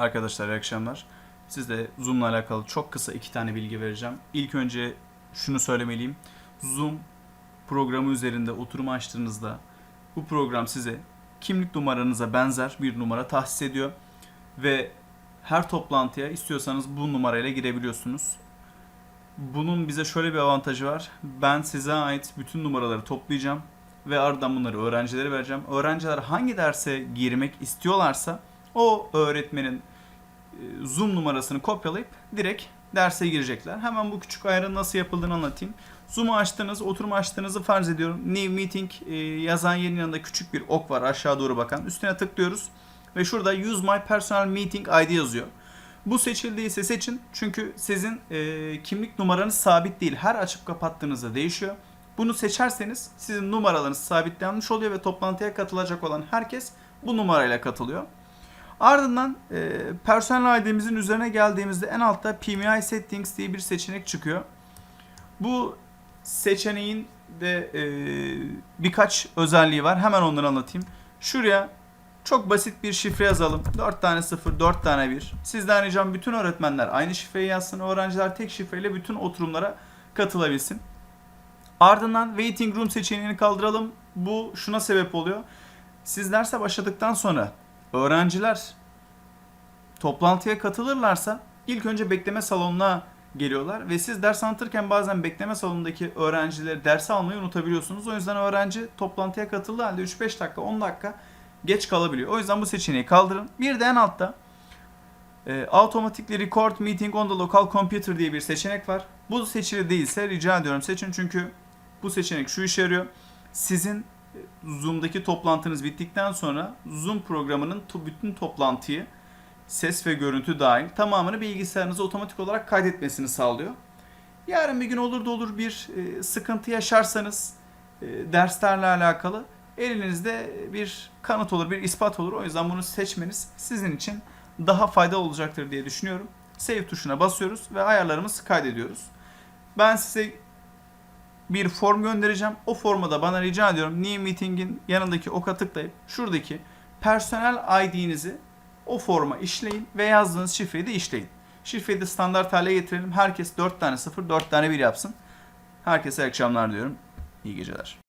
Arkadaşlar iyi akşamlar. Size Zoom'la alakalı çok kısa iki tane bilgi vereceğim. İlk önce şunu söylemeliyim. Zoom programı üzerinde oturum açtığınızda bu program size kimlik numaranıza benzer bir numara tahsis ediyor ve her toplantıya istiyorsanız bu numarayla girebiliyorsunuz. Bunun bize şöyle bir avantajı var. Ben size ait bütün numaraları toplayacağım ve ardından bunları öğrencilere vereceğim. Öğrenciler hangi derse girmek istiyorlarsa o öğretmenin Zoom numarasını kopyalayıp direkt derse girecekler. Hemen bu küçük ayarın nasıl yapıldığını anlatayım. Zoom'u açtığınız, oturum açtığınızı farz ediyorum. New Meeting e, yazan yerin yanında küçük bir ok var aşağı doğru bakan. Üstüne tıklıyoruz ve şurada Use My Personal Meeting ID yazıyor. Bu seçildiyse seçin çünkü sizin e, kimlik numaranız sabit değil. Her açıp kapattığınızda değişiyor. Bunu seçerseniz sizin numaralarınız sabitlenmiş oluyor ve toplantıya katılacak olan herkes bu numarayla katılıyor. Ardından e, personel ID'mizin üzerine geldiğimizde en altta PMI Settings diye bir seçenek çıkıyor. Bu seçeneğin de e, birkaç özelliği var. Hemen onları anlatayım. Şuraya çok basit bir şifre yazalım. 4 tane 0, 4 tane 1. Sizden ricam bütün öğretmenler aynı şifreyi yazsın. Öğrenciler tek şifreyle bütün oturumlara katılabilsin. Ardından Waiting Room seçeneğini kaldıralım. Bu şuna sebep oluyor. Siz derse başladıktan sonra öğrenciler toplantıya katılırlarsa ilk önce bekleme salonuna geliyorlar ve siz ders anlatırken bazen bekleme salonundaki öğrencileri derse almayı unutabiliyorsunuz. O yüzden öğrenci toplantıya katıldığı halde 3-5 dakika 10 dakika geç kalabiliyor. O yüzden bu seçeneği kaldırın. Bir de en altta e, Automatically Record Meeting on the Local Computer diye bir seçenek var. Bu seçili değilse rica ediyorum seçin çünkü bu seçenek şu işe yarıyor. Sizin Zoom'daki toplantınız bittikten sonra Zoom programının bütün toplantıyı ses ve görüntü dahil tamamını bilgisayarınıza otomatik olarak kaydetmesini sağlıyor. Yarın bir gün olur da olur bir e, sıkıntı yaşarsanız e, derslerle alakalı elinizde bir kanıt olur, bir ispat olur. O yüzden bunu seçmeniz sizin için daha faydalı olacaktır diye düşünüyorum. Save tuşuna basıyoruz ve ayarlarımızı kaydediyoruz. Ben size bir form göndereceğim. O formu da bana rica ediyorum New Meeting'in yanındaki oka tıklayıp şuradaki personel ID'nizi o forma işleyin ve yazdığınız şifreyi de işleyin. Şifreyi de standart hale getirelim. Herkes 4 tane 0, 4 tane 1 yapsın. Herkese akşamlar diyorum. İyi geceler.